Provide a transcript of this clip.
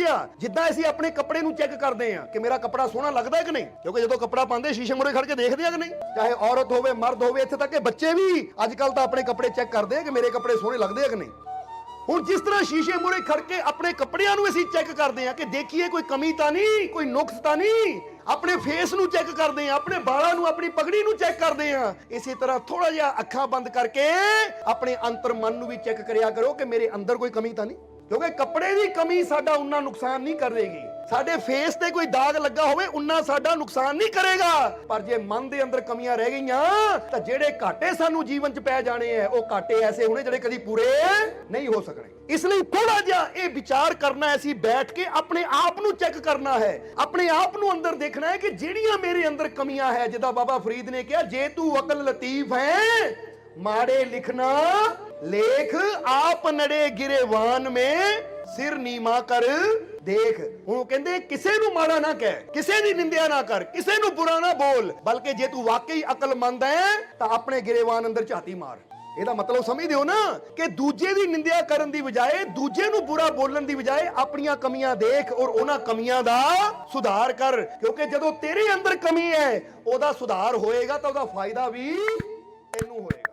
ਜਿਹਾ, ਜਿੱਦਾਂ ਅਸੀਂ ਆਪਣੇ ਕੱਪੜੇ ਨੂੰ ਚੈੱਕ ਕਰਦੇ ਆ ਕਿ ਮੇਰਾ ਕੱਪੜਾ ਸੋਹਣਾ ਲੱਗਦਾ ਹੈ ਕਿ ਨਹੀਂ। ਕਿਉਂਕਿ ਜਦੋਂ ਕੱਪੜਾ ਪਾਉਂਦੇ, ਸ਼ੀਸ਼ੇ ਮੂਹਰੇ ਖੜ ਕੇ ਦੇਖਦੇ ਆ ਕਿ ਨਹੀਂ। ਚਾਹੇ ਔਰਤ ਹੋਵੇ, ਮਰਦ ਹੋਵੇ, ਇੱਥੇ ਤੱਕ ਕਿ ਬੱਚੇ ਵੀ ਅੱਜ ਕੱਲ ਤਾਂ ਆਪਣੇ ਕੱਪੜੇ ਚੈੱਕ ਕਰਦੇ ਆ ਕਿ ਮੇਰੇ ਕੱਪੜੇ ਸੋਹਣੇ ਲੱਗਦੇ ਆ ਕਿ ਨਹੀਂ। ਹੁਣ ਜਿਸ ਤਰ੍ਹਾਂ ਸ਼ੀਸ਼ੇ ਮੂਹਰੇ ਖੜ ਕੇ ਆਪਣੇ ਕੱਪੜਿਆਂ ਨੂੰ ਅਸੀਂ ਚੈੱਕ ਕਰਦੇ ਆ ਕਿ ਦੇਖੀਏ ਕੋਈ ਕਮੀ ਤਾਂ ਨਹੀਂ, ਕੋਈ ਨੁਕਸ ਤਾਂ ਨਹੀਂ। ਆਪਣੇ ਫੇਸ ਨੂੰ ਚੈੱਕ ਕਰਦੇ ਆ ਆਪਣੇ ਬਾਲਾਂ ਨੂੰ, ਆਪਣੀ ਪਗੜੀ ਨੂੰ ਚੈੱਕ ਕਰਦੇ ਆ ਇਸੇ ਤਰ੍ਹਾਂ ਥੋੜਾ ਜਿਹਾ ਅੱਖਾਂ ਬੰਦ ਕਰਕੇ ਆਪਣੇ ਅੰਤਰ ਮਨ ਨੂੰ ਵੀ ਚੈੱਕ ਕਰਿਆ ਕਰੋ ਕਿ ਮੇਰੇ ਅੰਦਰ ਕੋਈ ਕਮੀ ਤਾਂ ਨਹੀਂ। ਕਿਉਂਕਿ ਕੱਪੜੇ ਦੀ ਕਮੀ ਸਾਡਾ ਉਨਾ ਨੁਕਸਾਨ ਨਹੀਂ ਕਰੇਗੀ। ਸਾਡੇ ਫੇਸ ਤੇ ਕੋਈ ਦਾਗ ਲੱਗਾ ਹੋਵੇ, ਉਨਾ ਸਾਡਾ ਨੁਕਸਾਨ ਨਹੀਂ ਕਰੇਗਾ। ਪਰ ਜੇ ਮਨ ਦੇ ਅੰਦਰ ਕਮੀਆਂ ਰਹਿ ਗਈਆਂ, ਤਾਂ ਜਿਹੜੇ ਘਾਟੇ ਸਾਨੂੰ ਜੀਵਨ 'ਚ ਪੈ ਜਾਣੇ ਆ ਉਹ ਘਾਟੇ ਐਸੇ ਹੋਣੇ ਜਿਹੜੇ ਕਦੀ ਪੂਰੇ ਨਹੀਂ ਹੋ ਸਕਣੇ। ਇਸ ਲਈ ਥੋੜਾ ਜਿਹਾ ਇਹ ਵਿਚਾਰ ਕਰਨਾ ਹੈ ਅਸੀਂ ਬੈਠ ਕੇ ਆਪਣੇ ਆਪ ਨੂੰ ਚੈੱਕ ਕਰਨਾ ਹੈ। ਆਪਣੇ ਆਪ ਨੂੰ ਅੰਦਰ ਦੇਖਣਾ ਹੈ ਕਿ ਜਿਹੜੀਆਂ ਮੇਰੇ ਅੰਦਰ ਕਮੀਆਂ ਹੈ, ਜਿੱਦਾਂ ਬਾਬਾ ਫਰੀਦ ਨੇ ਕਿਹਾ, ਜੇ ਤੂੰ ਅਕਲ ਲਤੀਫ ਹੈ ਮਾੜੇ ਲਿਖਣਾ, ਲੇਖ ਆਪ ਨੜੇ ਗਿਰੇਵਾਨ ਮੇ, ਸਿਰ ਨੀਮਾ ਕਰ, ਦੇਖ। ਹੁਣ ਕਹਿੰਦੇ, ਕਿਸੇ ਨੂੰ ਮਾੜਾ ਨਾ ਕਹਿ, ਕਿਸੇ ਦੀ ਨਿੰਦਿਆ ਨਾ ਕਰ, ਕਿਸੇ ਨੂੰ ਬੁਰਾ ਨਾ ਬੋਲ। ਬਲਕਿ ਜੇ ਤੂੰ ਵਾਕਈ ਅਕਲਮੰਦ ਹੈ, ਤਾਂ ਆਪਣੇ ਗਿਰੇਵਾਨ ਅੰਦਰ ਝਾਤੀ ਮਾਰ। ਇਹਦਾ ਮਤਲਬ ਸਮਝਦੇ ਹੋ ਨਾ ਕਿ ਦੂਜੇ ਦੀ ਨਿੰਦਿਆ ਕਰਨ ਦੀ ਬਜਾਏ, ਦੂਜੇ ਨੂੰ ਬੁਰਾ ਬੋਲਣ ਦੀ ਬਜਾਏ ਆਪਣੀਆਂ ਕਮੀਆਂ ਦੇਖ ਔਰ ਉਹਨਾਂ ਕਮੀਆਂ ਦਾ ਸੁਧਾਰ ਕਰ। ਕਿਉਂਕਿ ਜਦੋਂ ਤੇਰੇ ਅੰਦਰ ਕਮੀ ਹੈ, ਉਹਦਾ ਸੁਧਾਰ ਹੋਏਗਾ ਤਾਂ ਉਹਦਾ ਫਾਇਦਾ ਵੀ ਤੈਨੂੰ ਹੋਏਗਾ।